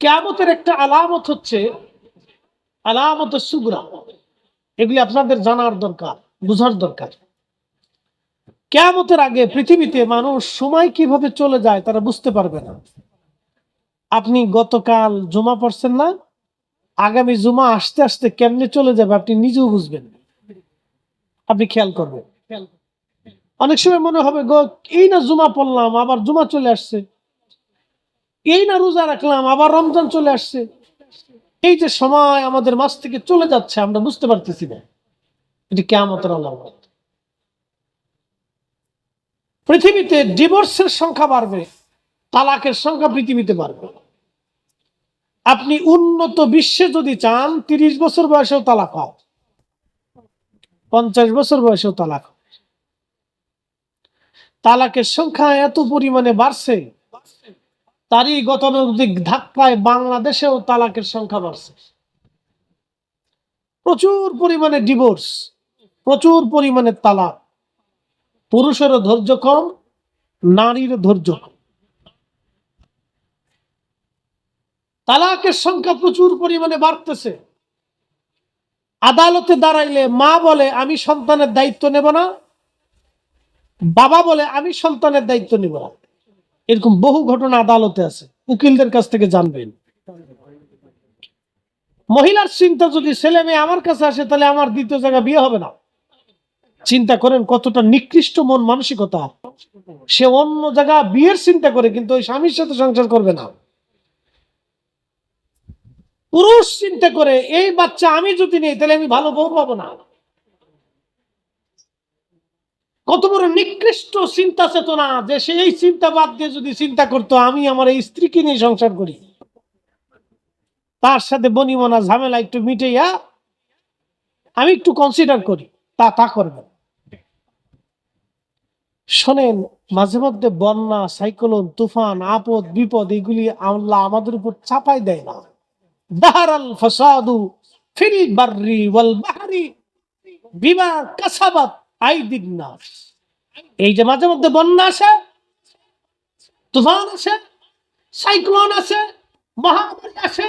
কেয়ামতের একটা আলামত হচ্ছে আলামত সুগরা। এগুলি আপনাদের জানার দরকার, বোঝার দরকার। কেয়ামতের আগে পৃথিবীতে মানুষ সময় কীভাবে চলে যায় তারা বুঝতে পারবে না। আপনি গতকাল জমা পড়ছেন না? আগামী জুমা আসতে আসতে কেমনে চলে যাবে আপনি নিজেও বুঝবেন আপনি খেয়াল করবেন। অনেক সময় মনে হবে, গো, এই না জুমা পড়লাম, আবার জুমা চলে আসছে। এই না রোজা রাখলাম, আবার রমজান চলে আসছে। এই যে সময় আমাদের মাছ থেকে চলে যাচ্ছে, আমরা বুঝতে পারতেছি না। এটি কেমতের আলামত। পৃথিবীতে ডিভোর্সের সংখ্যা বাড়বে, তালাকের সংখ্যা পৃথিবীতে বাড়বে। আপনি উন্নত বিশ্বে যদি চান, তিরিশ বছর বয়সেও তালাক হয়। পঞ্চাশ বছর বয়সেও তালাক তালাকের সংখ্যা এত পরিমাণে বাড়ছে তারই গতানুগতিক ধাক্কায় বাংলাদেশেও তালাকের সংখ্যা বাড়ছে। প্রচুর পরিমাণে ডিভোর্স প্রচুর পরিমাণে তালাক। পুরুষেরও ধৈর্য কম, নারীরও ধৈর্য কম। তালাকের সংখ্যা প্রচুর পরিমাণে বাড়তেছে। আদালতে দাঁড়াইলে মা বলে, আমি সন্তানের দায়িত্ব নেব না। বাবা বলে, আমি সন্তানের দায়িত্ব নেব না। এরকম বহু ঘটনা আদালতে আছে। উকিলদের কাছ থেকে জানবেন। মহিলার চিন্তা যদি ছেলে মেয়ে আমার কাছে আসে, তাহলে আমার দ্বিতীয় জায়গা বিয়ে হবে না। চিন্তা করেন কতটা নিকৃষ্ট মন মানসিকতা। সে অন্য জায়গা বিয়ের চিন্তা করে, কিন্তু ওই স্বামীর সাথে সংসার করবে না। পুরুষ চিন্তা করে, এই বাচ্চা আমি যদি নেই, তাহলে আমি ভালো বউ পাবো না। কত বড় নিকৃষ্ট চিন্তা চেতনা যে সে এই চিন্তা বাদ দিয়ে যদি চিন্তা করতো, আমি আমার এই স্ত্রীকে নিয়ে সংসার করি। তার সাথে বনিমনা ঝামেলা একটু মিটাইয়া আমি একটু কনসিডার করি, তা তা করবেন শোনেন, মাঝে মধ্যে বন্যা সাইক্লোন তুফান, আপদ, বিপদ, এগুলি আল্লাহ আমাদের উপর চাপাই দেয় না। দাহারাল ফাসাদু ফিল বাররি ওয়াল বাহরি বিমা কাসাবাত। এই যে মাঝে মধ্যে বন্যা আসে, তুফান আসে, সাইক্লোন আসে, মহামারী আসে।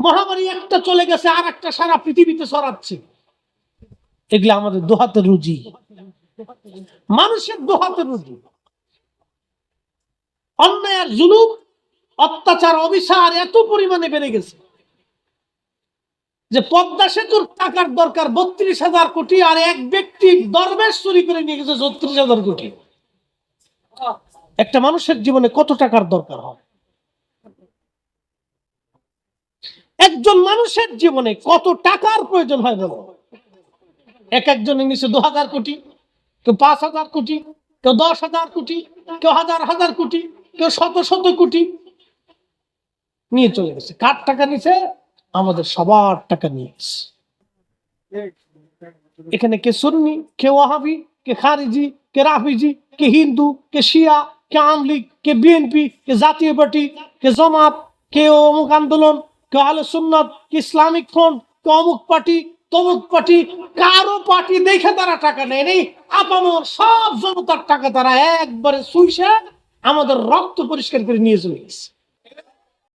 মহামারী একটা চলে গেছে আর একটা সারা পৃথিবীতে ছড়াচ্ছে। এগুলো আমাদের দোহাতে রুজি। মানুষের দোহাতে রুজি। অন্যায় আর জুলুম, অত্যাচার, অবিচার এত পরিমাণে বেড়ে গেছে। যে পদ্মা সেতুর টাকার দরকার বত্রিশ হাজার কোটি আর এক ব্যক্তি দরবেশ চুরি করে নিয়ে গেছে ছত্রিশ হাজার কোটি। একটা মানুষের জীবনে কত টাকার দরকার হয়? একজন মানুষের জীবনে কত টাকার প্রয়োজন হয় বলো? এক একজনের নিচে দু হাজার কোটি, কেউ পাঁচ হাজার কোটি, কেউ দশ হাজার কোটি, কেউ হাজার হাজার কোটি, কেউ শত শত কোটি নিয়ে চলে গেছে। কার টাকা নিছে আমাদের সবার টাকা নিয়ে গেছে এখানে কে সুন্নি, কে ওয়াহাবি, কে খারিজি, কে রাফিজি, কে হিন্দু, কে শিয়া, কে আমলিগ কে বিএনপি, কে জাতীয় পার্টি, কে জমাত, কে অমুক আন্দোলন, কে আলে সুন্নত, কে ইসলামিক ফ্রন্ট, কে অমুক পার্টি, তমুক পার্টি, কারও পার্টি দেখে তারা টাকা নেয় নেই আপামর সব জনতার টাকা তারা একবারে সুইসে আমাদের রক্ত পরিষ্কার করে নিয়ে চলে গেছে।